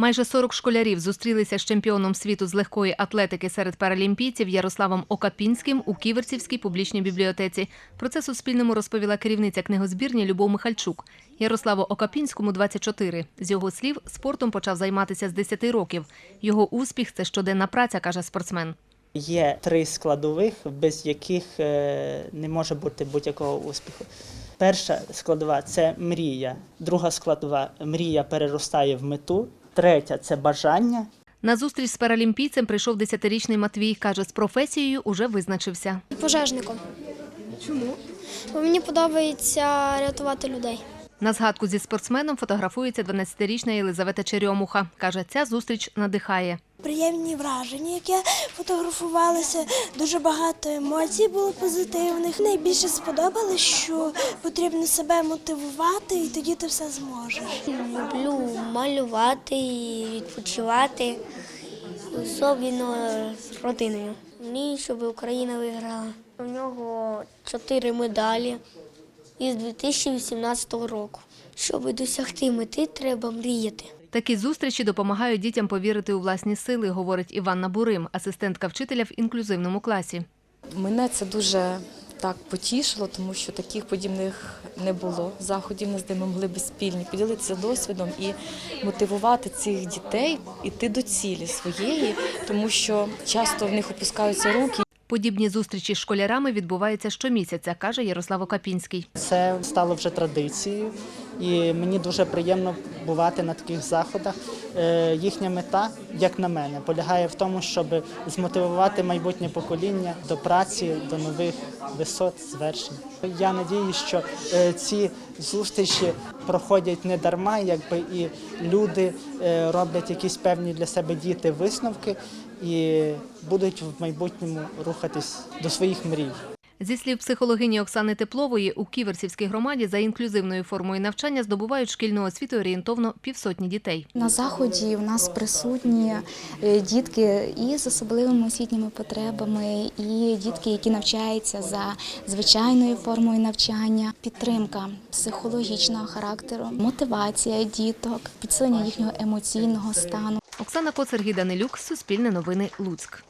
Майже 40 школярів зустрілися з чемпіоном світу з легкої атлетики серед паралімпійців Ярославом Окапінським у Ківерцівській публічній бібліотеці. Про це Суспільному розповіла керівниця книгозбірні Любов Михальчук. Ярославу Окапінському 24. З його слів, спортом почав займатися з 10 років. Його успіх це щоденна праця, каже спортсмен. Є три складових, без яких е, не може бути будь-якого успіху. Перша складова це мрія. Друга складова мрія переростає в мету. Третя це бажання. На зустріч з паралімпійцем прийшов 10-річний Матвій. Каже, з професією уже визначився. пожежником. Чому? Бо мені подобається рятувати людей. На згадку зі спортсменом фотографується 12-річна Єлизавета Черемуха. Каже, ця зустріч надихає. Приємні враження, яке фотографувалися. Дуже багато емоцій було позитивних. Найбільше сподобалось, що потрібно себе мотивувати, і тоді ти все зможеш. Люблю малювати і відпочивати, особливо з родиною. Мені, щоб Україна виграла. У нього чотири медалі із 2018 року. Щоб досягти мети, треба мріяти. Такі зустрічі допомагають дітям повірити у власні сили, говорить Іванна Бурим, асистентка вчителя в інклюзивному класі. Мене це дуже так потішило, тому що таких подібних не було заходів. Ми з ними могли би спільні поділитися досвідом і мотивувати цих дітей іти до цілі своєї, тому що часто в них опускаються руки. Подібні зустрічі з школярами відбуваються щомісяця, каже Ярослав Окапінський. Це стало вже традицією, і мені дуже приємно бувати на таких заходах. Е, Їхня мета, як на мене, полягає в тому, щоб змотивувати майбутнє покоління до праці, до нових висот, звершень. Я надію, що е, ці зустрічі проходять не дарма, якби і люди е, роблять якісь певні для себе діти висновки і будуть в майбутньому рухатись до своїх мрій. Зі слів психологині Оксани Теплової, у Ківерцівській громаді за інклюзивною формою навчання здобувають шкільну освіту орієнтовно півсотні дітей. На заході в нас присутні е, дітки і з особливими освітніми потребами, і дітки, які навчаються за звичайною формою навчання, підтримка психологічного характеру, мотивація діток, підсилення їхнього емоційного стану. Оксана Коцер, Данилюк, Суспільне новини, Луцьк.